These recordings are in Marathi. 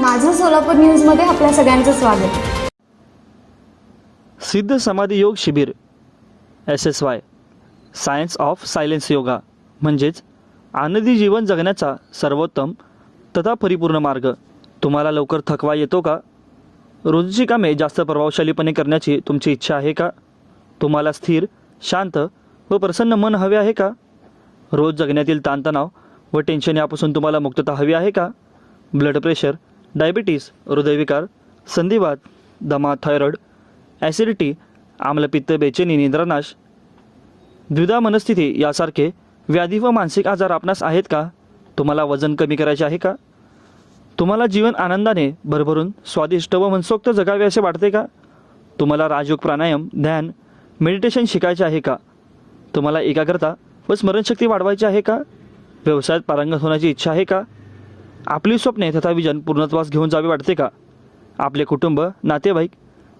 माझं सोलापूर न्यूजमध्ये आपल्या सगळ्यांचं स्वागत. सिद्ध समाधी योग शिबिर S S Y science of silence yoga म्हणजेच आनंदी जीवन जगण्याचा सर्वोत्तम तथा परिपूर्ण मार्ग. तुम्हाला लवकर थकवा येतो का? रोजची कामे जास्त प्रभावशालीपणे करण्याची तुमची इच्छा आहे का? तुम्हाला स्थिर शांत व प्रसन्न मन हवे आहे का? रोज जगण्यातील ताणतणाव व टेन्शन यापासून तुम्हाला मुक्तता हवी आहे का? ब्लड प्रेशर डायबिटीस हृदयविकार संधिवात दमा थायरॉईड ॲसिडिटी आम्लपित्त बेचेनी निद्रानाश द्विधा मनस्थिती यासारखे व्याधी व मानसिक आजार आपणास आहेत का? तुम्हाला वजन कमी करायचे आहे का? तुम्हाला जीवन आनंदाने भरभरून स्वादिष्ट व मनसोक्त जगावे असे वाटते का? तुम्हाला राजयोग प्राणायाम ध्यान मेडिटेशन शिकायचे आहे का? तुम्हाला एकाग्रता व स्मरणशक्ती वाढवायची आहे का? व्यवसायात पारंगत होण्याची इच्छा आहे का? आपली स्वप्ने तथा विजन पूर्णत्वास घेऊन जावे वाटते का? आपले कुटुंब नातेवाईक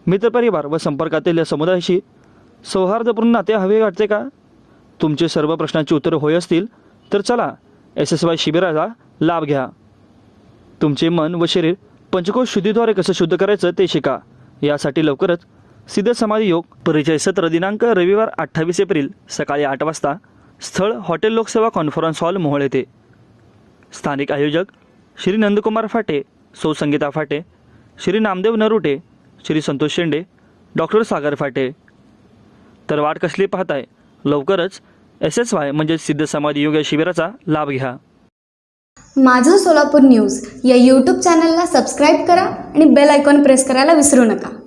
मित्रपरिवार व संपर्कातील या समुदायाशी सौहार्दपूर्ण नाते हवे वाटते का? तुमचे सर्व प्रश्नांची उत्तरं होय असतील तर चला एस एस वाय शिबिराचा लाभ घ्या. तुमचे मन व शरीर पंचकोश शुद्धीद्वारे कसं शुद्ध करायचं ते शिका. यासाठी लवकरच सिद्ध समाधी योग परिचय सत्र दिनांक रविवार अठ्ठावीस एप्रिल सकाळी आठ वाजता स्थळ हॉटेल लोकसेवा कॉन्फरन्स हॉल मोहळ येथे. स्थानिक आयोजक श्री नंदकुमार फाटे सौ संगीता फाटे श्री नामदेव नरुटे श्री संतोष शेंडे डॉक्टर सागर फाटे. तर वाट कसली पाहताय? लवकरच एस एस वाय म्हणजेच सिद्ध समाधी योग या शिबिराचा लाभ घ्या. माझं सोलापूर न्यूज या यूट्यूब चॅनलला सबस्क्राईब करा आणि बेल आयकॉन प्रेस करायला विसरू नका.